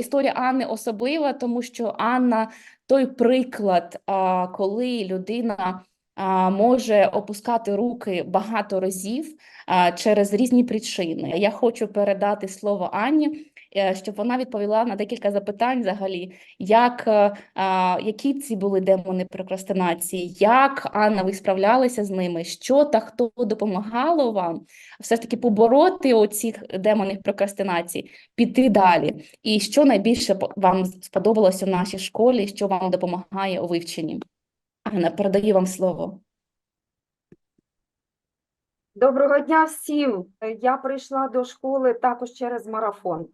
Історія Анни особлива, тому що Анна той приклад, коли людина може опускати руки багато разів через різні причини. Я хочу передати слово Анні, щоб вона відповіла на декілька запитань взагалі, як, е, які ці були демони прокрастинації, як Анна ви справлялися з ними, що та хто допомагало вам все ж таки побороти оцих демонів прокрастинації, піти далі. І що найбільше вам сподобалося в нашій школі, що вам допомагає у вивченні? Анна, передаю вам слово. Доброго дня всім! Я прийшла до школи також через марафон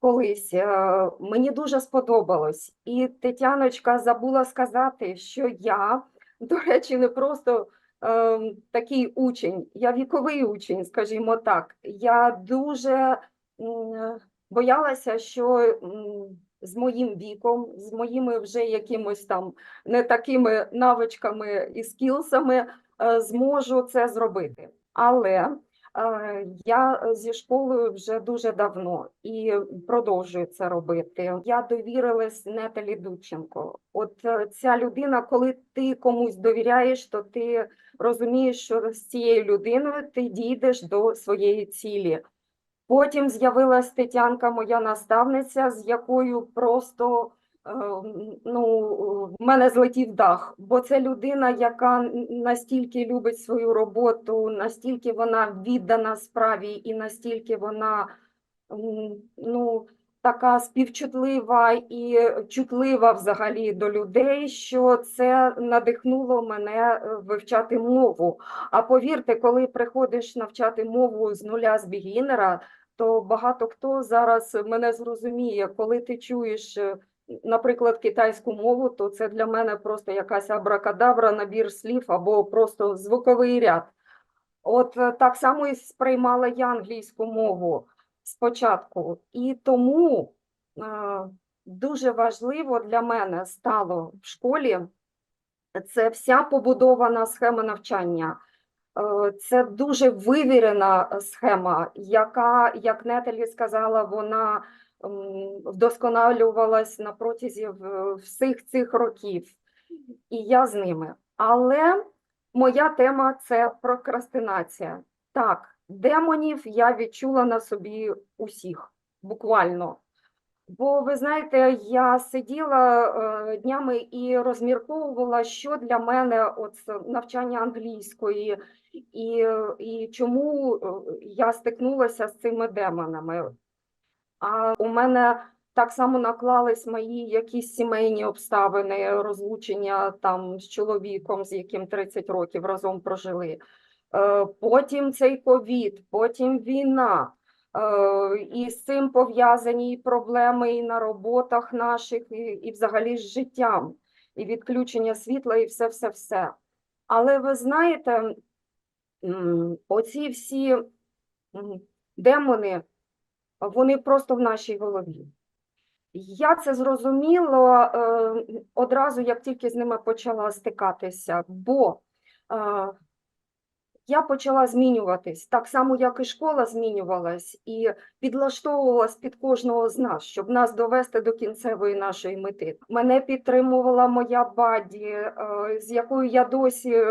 колись. Е, Мені дуже сподобалось. І Тетяночка забула сказати, що я, до речі, не просто е, такий учень, я віковий учень, скажімо так. Я дуже боялася, що з моїм віком, з моїми вже якимось там не такими навичками і скілсами е, зможу це зробити. Але я зі школою вже дуже давно і продовжую це робити. Я довірилась Неталі Дудченко. От е, ця людина, коли ти комусь довіряєш, то ти розумієш, що з цією людиною ти дійдеш до своєї цілі. Потім з'явилась Тетянка, моя наставниця, з якою просто е, ну, в мене злетів дах, бо це людина, яка настільки любить свою роботу, настільки вона віддана справі і настільки вона ну, така співчутлива і чутлива взагалі до людей, що це надихнуло мене е, вивчати мову. А повірте, коли приходиш навчати мову з нуля з бігінера, то багато хто зараз мене зрозуміє, коли ти чуєш, е, наприклад, китайську мову, то це для мене просто якась абракадабра, набір слів або просто звуковий ряд. От е, так само і сприймала я англійську мову спочатку. І тому е, дуже важливо для мене стало в школі це вся побудована схема навчання. Е, Це дуже вивірена схема, яка, як Нетелі сказала, вона вдосконалювалась на протязі всіх цих років, і я з ними. Але моя тема це прокрастинація. Так, демонів я відчула на собі усіх, буквально. Бо ви знаєте, я сиділа е, днями і розмірковувала, що для мене от навчання англійської, і, і чому е, я стикнулася з цими демонами. А у мене так само наклались мої якісь сімейні обставини, розлучення там з чоловіком, з яким 30 років разом прожили. Е, Потім цей ковід, потім війна. Е, І з цим пов'язані і проблеми і на роботах наших, і, і взагалі з життям, і відключення світла, і все-все-все. Але ви знаєте, оці всі демони, вони просто в нашій голові. Я це зрозуміла е, одразу, як тільки з ними почала стикатися, бо е, я почала змінюватись так само, як і школа змінювалась, і підлаштовувалась під кожного з нас, щоб нас довести до кінцевої нашої мети. Мене підтримувала моя баді, е, з якою я досі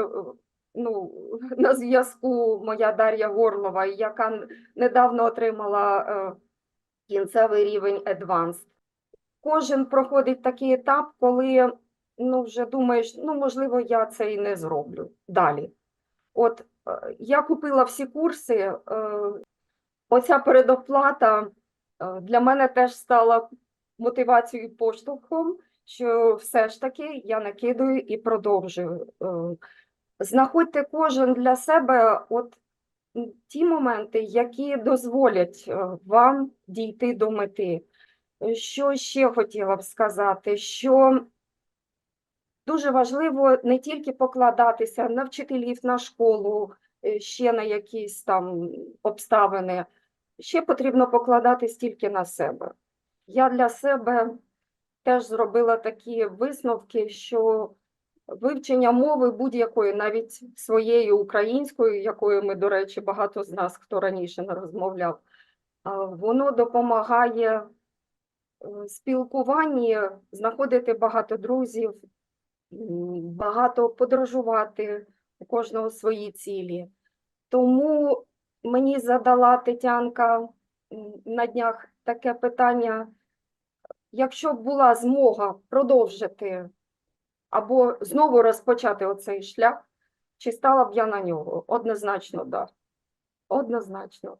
ну, на зв'язку, моя Дар'я Горлова, яка недавно отримала е, кінцевий рівень Advanced. Кожен проходить такий етап, коли ну, вже думаєш, ну, можливо, я це і не зроблю далі. От е, я купила всі курси. е, Оця передоплата для мене теж стала мотивацією поштовхом, що все ж таки я накидую і продовжую. Знаходьте кожен для себе от ті моменти, які дозволять е, вам дійти до мети. Е, Що ще хотіла б сказати, що дуже важливо не тільки покладатися на вчителів, на школу, е, ще на якісь там обставини, ще потрібно покладатись тільки на себе. Я для себе теж зробила такі висновки, що вивчення мови будь-якої, навіть своєї української, якою ми, до речі, багато з нас, хто раніше не розмовляв, воно допомагає е, спілкуванні знаходити багато друзів, багато подорожувати, у кожного свої цілі. Тому мені задала Тетянка на днях таке питання, якщо б була змога продовжити або знову розпочати оцей шлях, чи стала б я на нього? Однозначно, так. Да. Однозначно.